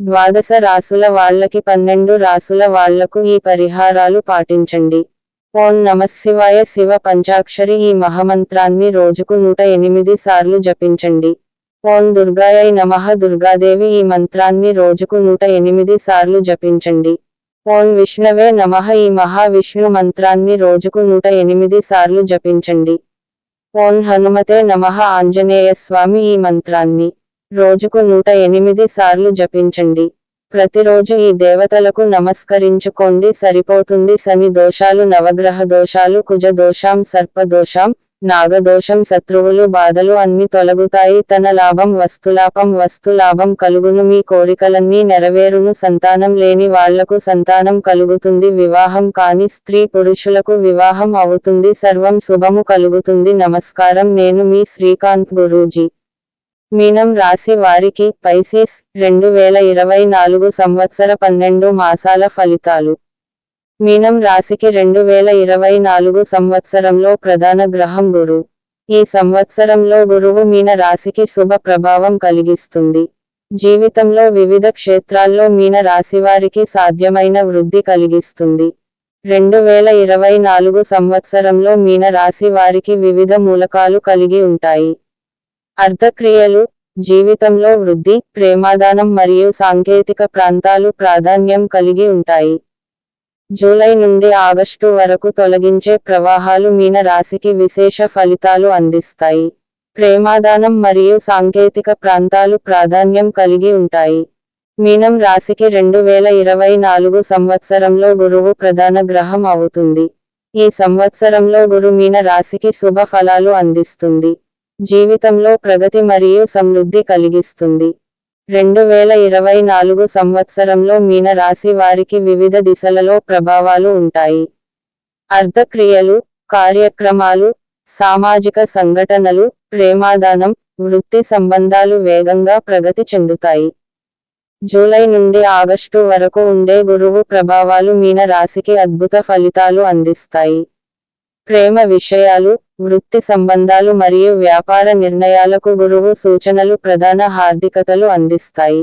ద్వాదశ రాసుల వాళ్ళకి పన్నెండు రాసుల వాళ్ళకు ఈ పరిహారాలు పాటించండి. ఓం నమశివాయ శివ పంచాక్షరి ఈ మహమంత్రాన్ని రోజుకు నూట ఎనిమిది సార్లు జపించండి. ఓం దుర్గాయై నమః దుర్గాదేవి ఈ మంత్రాన్ని రోజుకు నూట ఎనిమిది సార్లు జపించండి. ఓం విష్ణవే నమః ఈ మహావిష్ణు మంత్రాన్ని రోజుకు నూట ఎనిమిది సార్లు జపించండి. ఓం హనుమతే నమః ఆంజనేయ స్వామి ఈ మంత్రాన్ని. రోజుకు నూట ఎనిమిది సార్లు జపించండి. ప్రతిరోజు ఈ దేవతలకు నమస్కరించుకోండి. సరిపోతుంది శని దోషాలు నవగ్రహ దోషాలు కుజ దోషాం సర్ప దోషాం నాగదోషం శత్రువులు బాధలు అన్ని తొలగుతాయి. తన లాభం వస్తులాభం వస్తులాభం కలుగును. మీ కోరికలన్నీ నెరవేరును. సంతానం లేని వాళ్ళకు సంతానం కలుగుతుంది. వివాహం కాని స్త్రీ పురుషులకు వివాహం అవుతుంది. సర్వం శుభము కలుగుతుంది. నమస్కారం. నేను మీ శ్రీకాంత్ గురూజీ. మీనం రాశి వారికి పైసీస్ రెండు వేల ఇరవై నాలుగు సంవత్సర పన్నెండు మాసాల ఫలితాలు. మీనం రాశికి రెండు వేల ఇరవై నాలుగు సంవత్సరంలో ప్రధాన గ్రహం గురు. ఈ సంవత్సరంలో గురువు మీన రాశికి శుభ ప్రభావం కలిగిస్తుంది. జీవితంలో వివిధ క్షేత్రాల్లో మీన రాశివారికి సాధ్యమైన వృద్ధి కలిగిస్తుంది. రెండు వేల ఇరవై నాలుగు సంవత్సరంలో మీన రాశి వారికి వివిధ మూలకాలు కలిగి ఉంటాయి. అర్ధక్రియలు జీవితంలో వృద్ధి ప్రేమాదానం మరియు సాంకేతిక ప్రాంతాలు ప్రాధాన్యం కలిగి ఉంటాయి. జూలై నుండి ఆగస్టు వరకు తొలగించే ప్రవాహాలు మీన రాశికి విశేష ఫలితాలు అందిస్తాయి. ప్రేమాదానం మరియు సాంకేతిక ప్రాంతాలు ప్రాధాన్యం కలిగి ఉంటాయి. మీనం రాశికి రెండు వేల ఇరవై నాలుగు సంవత్సరంలో గురువు ప్రధాన గ్రహం అవుతుంది. ఈ సంవత్సరంలో గురు మీన రాశికి శుభ ఫలాలు అందిస్తుంది. జీవితంలో ప్రగతి మరియు సమృద్ధి కలిగిస్తుంది. రెండు వేల ఇరవై నాలుగు సంవత్సరంలో మీన రాశి వారికి వివిధ దిశలలో ప్రభావాలు ఉంటాయి. అర్ధక్రియలు కార్యక్రమాలు సామాజిక సంఘటనలు ప్రేమాదానం వృత్తి సంబంధాలు వేగంగా ప్రగతి చెందుతాయి. జూలై నుండి ఆగస్టు వరకు ఉండే గురువు ప్రభావాలు మీన రాశికి అద్భుత ఫలితాలు అందిస్తాయి. ప్రేమ విషయాలు వృత్తి సంబంధాలు మరియు వ్యాపార నిర్ణయాలకు గురువు సూచనలు ప్రధాన హార్దికతలు అందిస్తాయి.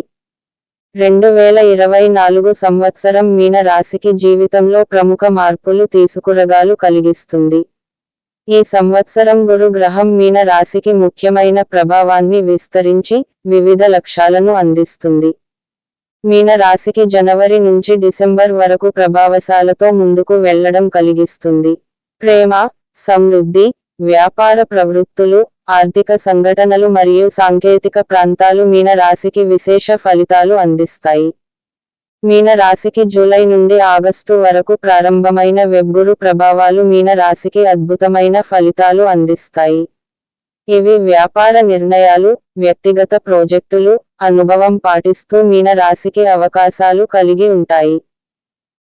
రెండు వేల ఇరవై నాలుగు సంవత్సరం మీన రాశికి జీవితంలో ప్రముఖ మార్పులు తీసుకురగాలు కలిగిస్తుంది. ఈ సంవత్సరం గురు గ్రహం మీన రాశికి ముఖ్యమైన ప్రభావాన్ని విస్తరించి వివిధ లక్ష్యాలను అందిస్తుంది. మీన రాశికి జనవరి నుంచి డిసెంబర్ వరకు ప్రభావశాలతో ముందుకు వెళ్ళడం కలిగిస్తుంది. ప్రేమ సమృద్ధి వ్యాపార ప్రవృత్తులు ఆర్థిక సంఘటనలు మరియు సాంకేతిక ప్రాంతాలు మీన రాశికి విశేష ఫలితాలు అందిస్తాయి. మీన రాశికి జూలై నుండి ఆగస్టు వరకు ప్రారంభమైన వెబ్గురు ప్రభావాలు మీన రాశికి అద్భుతమైన ఫలితాలు అందిస్తాయి. ఇవి వ్యాపార నిర్ణయాలు వ్యక్తిగత ప్రాజెక్టులు అనుభవం పాటిస్తూ మీన రాశికి అవకాశాలు కలిగి ఉంటాయి.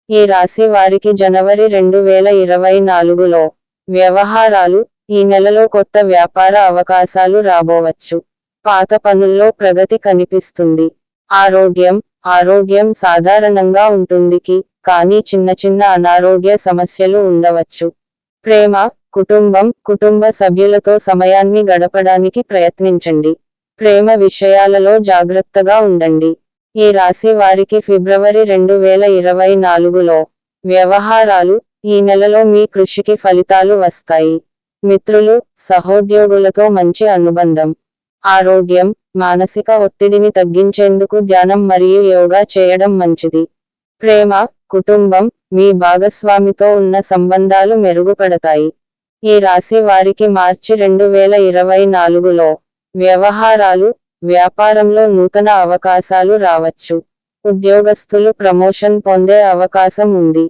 ఈ రాశి వారికి జనవరి రెండు వేల ఇరవై నాలుగులో వ్యవహారాలు ఈ నెలలో కొత్త వ్యాపార అవకాశాలు రాబోవచ్చు. పాత పనుల్లో ప్రగతి కనిపిస్తుంది. ఆరోగ్యం ఆరోగ్యం సాధారణంగా ఉంటుందికి కానీ చిన్న చిన్న అనారోగ్య సమస్యలు ఉండవచ్చు. ప్రేమ కుటుంబం కుటుంబ సభ్యులతో సమయాన్ని గడపడానికి ప్రయత్నించండి. ప్రేమ విషయాలలో జాగ్రత్తగా ఉండండి. ఈ రాశి వారికి ఫిబ్రవరి రెండు వేల ఇరవై నాలుగులో వ్యవహారాలు ఈ నెలలో మీ కృషికి ఫలితాలు వస్తాయి. మిత్రులు సహోద్యోగులతో మంచి అనుబంధం. ఆరోగ్యం మానసిక ఒత్తిడిని తగ్గించేందుకు ధ్యానం మరియు యోగా చేయడం మంచిది. ప్రేమ కుటుంబం మీ భాగస్వామితో ఉన్న సంబంధాలు మెరుగుపడతాయి. ఈ రాశి వారికి మార్చి రెండు వేల ఇరవై నాలుగులో వ్యవహారాలు వ్యాపారంలో నూతన అవకాశాలు రావచ్చు. ఉద్యోగస్తులు ప్రమోషన్ పొందే అవకాశం ఉంది.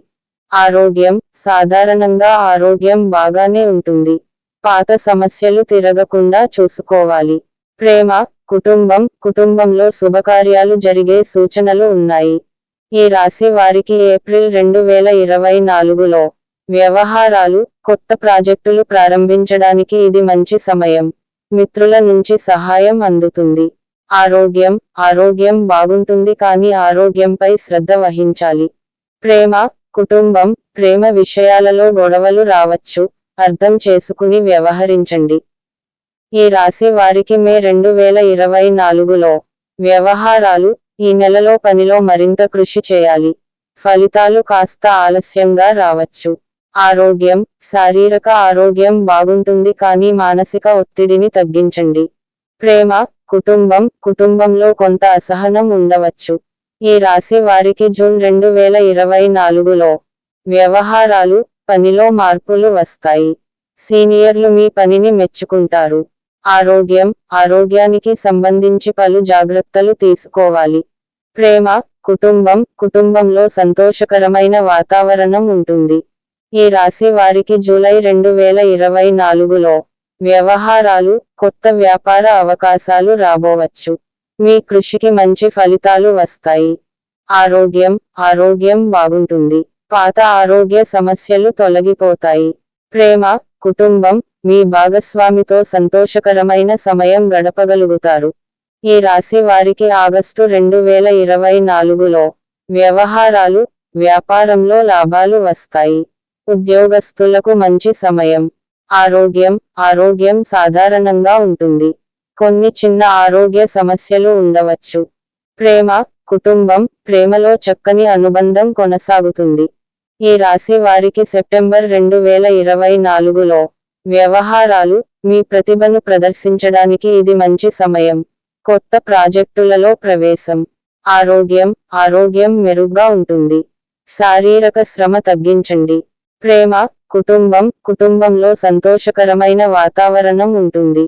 ఆరోగ్యం సాధారణంగా ఆరోగ్యం బాగానే ఉంటుంది. పాత సమస్యలు తిరగకుండా చూసుకోవాలి. ప్రేమ కుటుంబం కుటుంబంలో శుభకార్యాలు జరిగే సూచనలు ఉన్నాయి. ఈ రాశి వారికి ఏప్రిల్ రెండు వేల ఇరవై నాలుగులో వ్యవహారాలు కొత్త ప్రాజెక్టులు ప్రారంభించడానికి ఇది మంచి సమయం. మిత్రుల నుంచి సహాయం అందుతుంది. ఆరోగ్యం ఆరోగ్యం బాగుంటుంది కానీ ఆరోగ్యంపై శ్రద్ధ వహించాలి. ప్రేమ కుటుంబం ప్రేమ విషయాలలో గొడవలు రావచ్చు. అర్థం చేసుకుని వ్యవహరించండి. ఈ రాశి వారికి మే రెండు వేల ఇరవై నాలుగులో వ్యవహారాలు ఈ నెలలో పనిలో మరింత కృషి చేయాలి. ఫలితాలు కాస్త ఆలస్యంగా రావచ్చు. ఆరోగ్యం శారీరక ఆరోగ్యం బాగుంటుంది కానీ మానసిక ఒత్తిడిని తగ్గించండి. ప్రేమ కుటుంబం కుటుంబంలో కొంత అసహనం ఉండవచ్చు. ఈ రాశి వారికి జూన్ రెండు వేల ఇరవై నాలుగులో వ్యవహారాలు పనిలో మార్పులు వస్తాయి. సీనియర్లు మీ పనిని మెచ్చుకుంటారు. ఆరోగ్యం ఆరోగ్యానికి సంబంధించి పలు జాగ్రత్తలు తీసుకోవాలి. ప్రేమ కుటుంబం కుటుంబంలో సంతోషకరమైన వాతావరణం ఉంటుంది. ఈ రాశి వారికి జూలై రెండు వేల ఇరవై నాలుగులో వ్యవహారాలు కొత్త వ్యాపార అవకాశాలు రాబోవచ్చు. మీ కృషికి మంచి ఫలితాలు వస్తాయి. ఆరోగ్యం ఆరోగ్యం బాగుంటుంది. పాత ఆరోగ్య సమస్యలు తొలగిపోతాయి. ప్రేమ కుటుంబం మీ భాగస్వామితో సంతోషకరమైన సమయం గడపగలుగుతారు. ఈ రాశి వారికి ఆగస్టు రెండు వేల ఇరవై నాలుగులో వ్యవహారాలు వ్యాపారంలో లాభాలు వస్తాయి. ఉద్యోగస్తులకు మంచి సమయం ఆరోగ్యం ఆరోగ్యం సాధారణంగా ఉంటుంది. కొన్ని చిన్న ఆరోగ్య సమస్యలు ఉండవచ్చు. ప్రేమ కుటుంబం ప్రేమలో చక్కని అనుబంధం కొనసాగుతుంది. ఈ రాశి వారికి సెప్టెంబర్ రెండు వేల ఇరవై నాలుగులో వ్యవహారాలు మీ ప్రతిభను ప్రదర్శించడానికి ఇది మంచి సమయం. కొత్త ప్రాజెక్టులలో ప్రవేశం ఆరోగ్యం ఆరోగ్యం మెరుగ్గా ఉంటుంది. శారీరక శ్రమ తగ్గించండి. ప్రేమ కుటుంబం కుటుంబంలో సంతోషకరమైన వాతావరణం ఉంటుంది.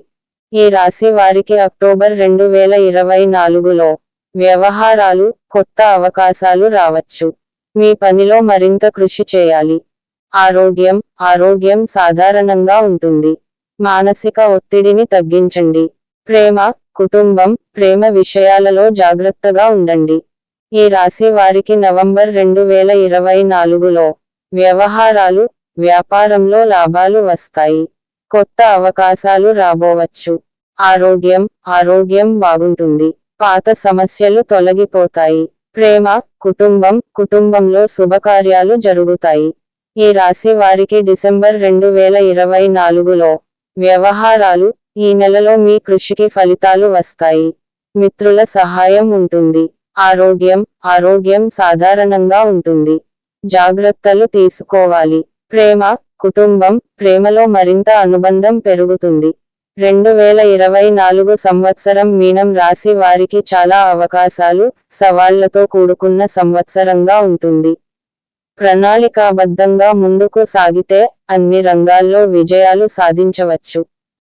ఈ రాశి వారికి అక్టోబర్ రెండు వేల ఇరవై నాలుగులో వ్యవహారాలు కొత్త అవకాశాలు రావచ్చు. మీ పనిలో మరింత కృషి చేయాలి. ఆరోగ్యం ఆరోగ్యం సాధారణంగా ఉంటుంది. మానసిక ఒత్తిడిని తగ్గించండి. ప్రేమ కుటుంబం ప్రేమ విషయాలలో జాగ్రత్తగా ఉండండి. ఈ రాశి వారికి నవంబర్ రెండు వేల ఇరవై నాలుగులో వ్యవహారాలు వ్యాపారంలో లాభాలు వస్తాయి. కొత్త అవకాశాలు రాబోవచ్చు. ఆరోగ్యం ఆరోగ్యం బాగుంటుంది. పాత సమస్యలు తొలగిపోతాయి. ప్రేమ కుటుంబం కుటుంబంలో శుభకార్యాలు జరుగుతాయి. ఈ రాశి వారికి డిసెంబర్ రెండు వేల ఇరవై నాలుగులో వ్యవహారాలు ఈ నెలలో మీ కృషికి ఫలితాలు వస్తాయి. మిత్రుల సహాయం ఉంటుంది. ఆరోగ్యం ఆరోగ్యం సాధారణంగా ఉంటుంది. జాగ్రత్తలు తీసుకోవాలి. ప్రేమ కుటుంబం ప్రేమలో మరింత అనుబంధం పెరుగుతుంది. రెండు వేల ఇరవై నాలుగు సంవత్సరం మీనం రాశి వారికి చాలా అవకాశాలు సవాళ్ళతో కూడుకున్న సంవత్సరంగా ఉంటుంది. ప్రణాళికాబద్ధంగా ముందుకు సాగితే అన్ని రంగాల్లో విజయాలు సాధించవచ్చు.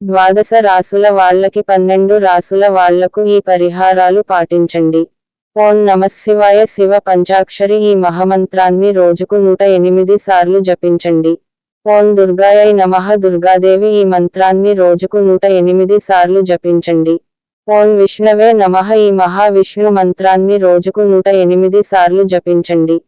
ద్వాదశ రాసుల వాళ్ళకి పన్నెండు రాసుల వాళ్ళకు ఈ పరిహారాలు పాటించండి. ఓం నమశివాయ శివ పంచాక్షరి ఈ మహామంత్రాన్ని రోజుకు నూట ఎనిమిది సార్లు జపించండి. ఓం దుర్గాయై నమః దుర్గాదేవి ఈ మంత్రాన్ని రోజుకు నూట ఎనిమిది సార్లు జపించండి. ఓం విష్ణవే నమః ఈ మహావిష్ణు మంత్రాన్ని రోజుకు నూట ఎనిమిది సార్లు జపించండి.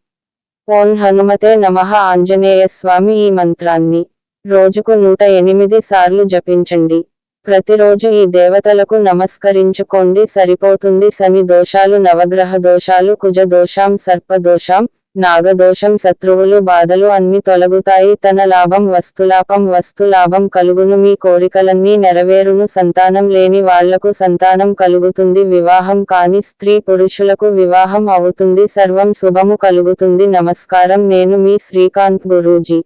ఓం హనుమతే నమః ఆంజనేయ స్వామి ఈ మంత్రాన్ని. రోజుకు నూట ఎనిమిది సార్లు జపించండి. ప్రతిరోజు ఈ దేవతలకు నమస్కరించుకోండి. సరిపోతుంది శని దోషాలు నవగ్రహ దోషాలు కుజ దోషాం సర్ప దోషాం నాగదోషం శత్రువులు బాధలు అన్ని తొలగుతాయి. తన లాభం వస్తులాభం వస్తులాభం కలుగును. మీ కోరికలన్నీ నెరవేరును. సంతానం లేని వాళ్ళకు సంతానం కలుగుతుంది. వివాహం కాని స్త్రీ పురుషులకు వివాహం అవుతుంది. సర్వం శుభము కలుగుతుంది. నమస్కారం. నేను మీ శ్రీకాంత్ గురూజీ.